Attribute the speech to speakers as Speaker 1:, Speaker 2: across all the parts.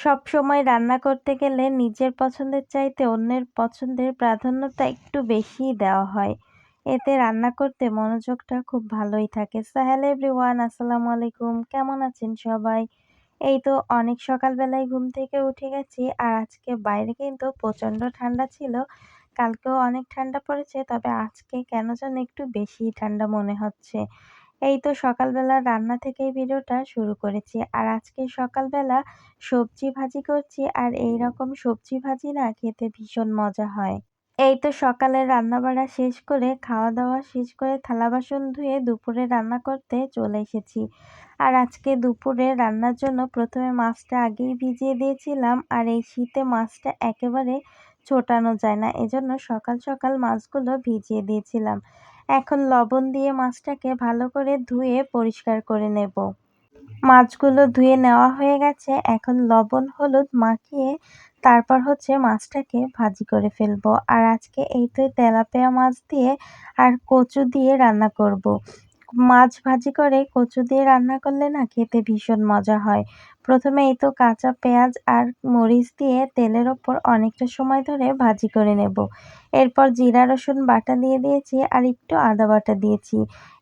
Speaker 1: সব সময় রান্না করতে গেলে নিজের পছন্দের চাইতে অন্যের পছন্দের প্রাধান্যটা একটু বেশিই দেওয়া হয়। এতে রান্না করতে মনোযোগটা খুব ভালোই থাকে। সাহেল এভরিওয়ান আসসালামু আলাইকুম। কেমন আছেন সবাই? এই তো অনেক সকালবেলায় ঘুম থেকে উঠে গেছি আর আজকে বাইরে কিন্তু প্রচণ্ড ঠান্ডা ছিল। কালকেও অনেক ঠান্ডা পড়েছে, তবে আজকে কেন যেন একটু বেশি ঠান্ডা মনে হচ্ছে। এই তো সকালবেলা রান্না থেকেই ভিডিওটা শুরু করেছি। আর আজকে সকালবেলা সবজি ভাজি করছি, আর এই রকম সবজি ভাজি না খেতে ভীষণ মজা হয়। এই তো সকালে রান্নাবাড়া শেষ করে খাওয়া দাওয়া শেষ করে থালা বাসন ধুয়ে দুপুরে রান্না করতে চলে এসেছি। আর আজকে দুপুরে রান্নার জন্য প্রথমে মাছটা আগেই ভিজিয়ে দিয়েছিলাম, আর এই শীতে মাছটা একেবারে ছোটানো যায় না। এজন্য সকাল সকাল মাছগুলো ভিজিয়ে দিয়েছিলাম। এখন লবণ দিয়ে মাছটাকে ভালো করে ধুয়ে পরিষ্কার করে নেব। মাছগুলো ধুয়ে নেওয়া হয়ে গেছে। এখন লবণ, হলুদ মাখিয়ে তারপর হচ্ছে মাছটাকে ভাজি করে ফেলব। আর আজকে এই তো তেলাপেয়া মাছ দিয়ে আর কচু দিয়ে রান্না করব। মাছ ভাজি করে কচু দিয়ে রান্না করলে না খেতে ভীষণ মজা হয়। প্রথমে এই তো কাঁচা পেঁয়াজ আর মরিচ দিয়ে তেলের ওপর অনেকটা সময় ধরে ভাজি করে নেব। এরপর জিরা, রসুন, বাটা দিয়ে দিয়েছি আর একটু আদা বাটা দিয়েছি।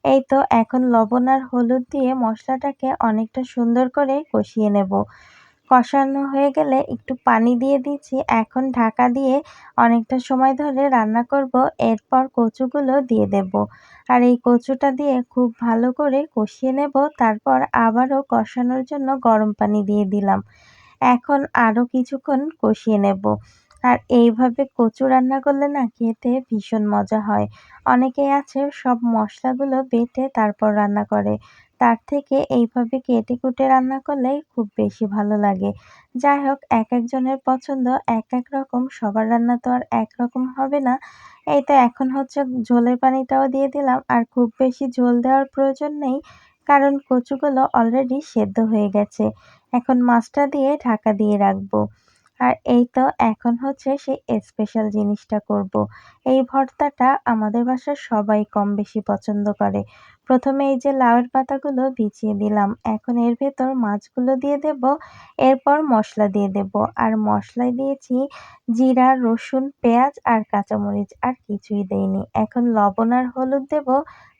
Speaker 1: এই তো এখন লবণ আর হলুদ দিয়ে মশলাটাকে অনেকটা সুন্দর করে কষিয়ে নেব। কষানো হয়ে গেলে একটু পানি দিয়ে দিচ্ছি। এখন ঢাকা দিয়ে অনেকটা সময় ধরে রান্না করব। এরপর কচুগুলো দিয়ে দেব। আর এই কচুটা দিয়ে খুব ভালো করে কষিয়ে নেব। তারপর আবারও কষানোর জন্য গরম পানি দিয়ে দিলাম। এখন আরও কিছুক্ষণ কষিয়ে নেব। আর এইভাবে কচু রান্না করলে না খেতে ভীষণ মজা হয়। অনেকেই আছে সব মশলাগুলো বেটে তারপর রান্না করে। তার থেকে এইভাবে কেটে কুটে রান্না করলে খুব বেশি ভালো লাগে। যাই হোক, এক একজনের পছন্দ, এক এক রকম, সবার রান্না তো আর একরকম হবে না। এই তো এখন হচ্ছে ঝোলের পানিটাও দিয়ে দিলাম, আর খুব বেশি ঝোল দেওয়ার প্রয়োজন নেই, কারণ কচুগুলো অলরেডি সেদ্ধ হয়ে গেছে। এখন মাছটা দিয়ে ঢাকা দিয়ে রাখব। আর এই তো এখন হচ্ছে সেই স্পেশাল জিনিসটা করব। এই ভর্তাটা আমাদের বাসার সবাই কম বেশি পছন্দ করে। প্রথমে এই যে লাউয়ের পাতাগুলো বিছিয়ে দিলাম। এখন এর ভেতর মাছগুলো দিয়ে দেব, এরপর মশলা দিয়ে দেব। আর মশলায় দিয়েছি জিরা, রসুন, পেঁয়াজ আর কাঁচামরিচ আর কিছুই দেইনি। এখন লবণ আর হলুদ দেব।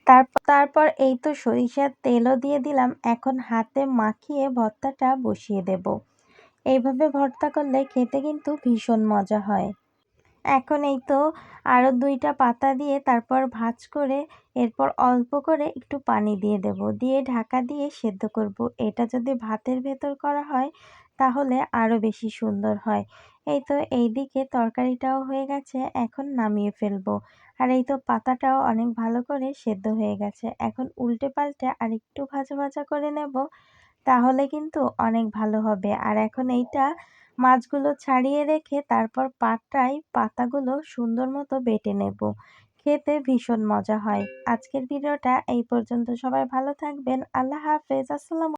Speaker 1: তারপর তারপর এই তো সরিষার তেলও দিয়ে দিলাম। এখন হাতে মাখিয়ে ভর্তাটা বসিয়ে দেব। এইভাবে ভর্তা করলে খেতে কিন্তু ভীষণ মজা হয়। এখন এই তো আরও দুইটা পাতা দিয়ে তারপর ভাজ করে, এরপর অল্প করে একটু পানি দিয়ে দেব। দিয়ে ঢাকা দিয়ে সেদ্ধ করব। এটা যদি ভাতের ভেতর করা হয়, তাহলে আরও বেশি সুন্দর হয়। এই তো এই দিকে তরকারিটাও হয়ে গেছে, এখন নামিয়ে ফেলব। আর এই তো পাতাটাও অনেক ভালো করে সেদ্ধ হয়ে গেছে। এখন উল্টে পাল্টে আর একটু ভাজা ভাজা করে নেব। তাহলে কিন্তু অনেক ভালো হবে। আর এখন এইটা মাছগুলো ছাড়িয়ে রেখে তারপর পাটায় পাতাগুলো সুন্দর মতো বেটে নেব। খেতে ভীষণ মজা হয়। আজকের ভিডিওটা এই পর্যন্ত। সবাই ভালো থাকবেন। আল্লাহ হাফেজ। আসসালাম